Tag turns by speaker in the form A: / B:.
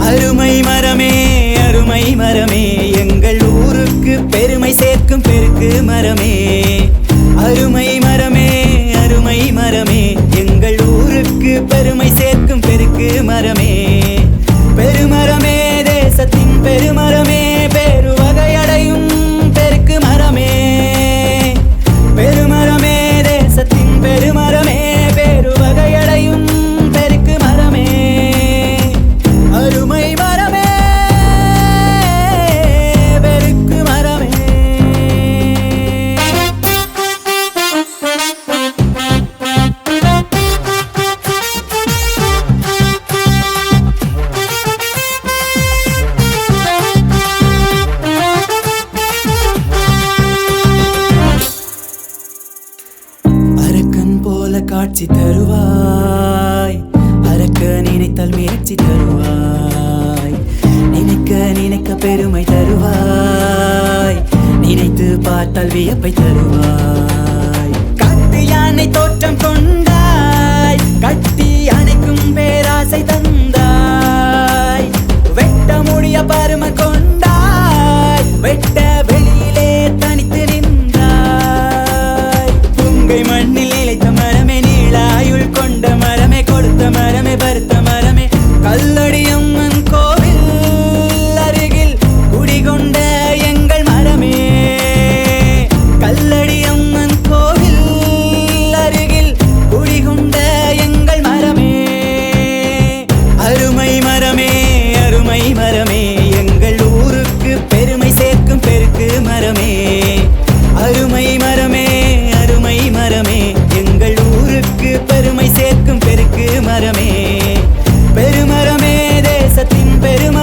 A: அருமை மரமே அருமை மரமே எங்கள் ஊருக்கு பெருமை சேர்க்கும் பெருக்கு மரமே. அருமை மரமே அருமை மரமே எங்கள் ஊருக்கு பெருமை சேர்க்கும் காட்சி தருவாய். அறக்க நினைத்தால் முயற்சி தருவாய். நினைக்க நினைக்க பெருமை தருவாய். நினைத்து பார்த்தால் வியப்பை தருவாய். கத்து யானை தோற்றம் கொண்டாய். கட்டி அணைக்கும் பேராசை தந்தாய். வெட்ட முடிய பரும கொண்டாய். வெட்ட சேர்க்கும் பெருக்கு மரமே. பெருமரமே தேசத்தின் பெரும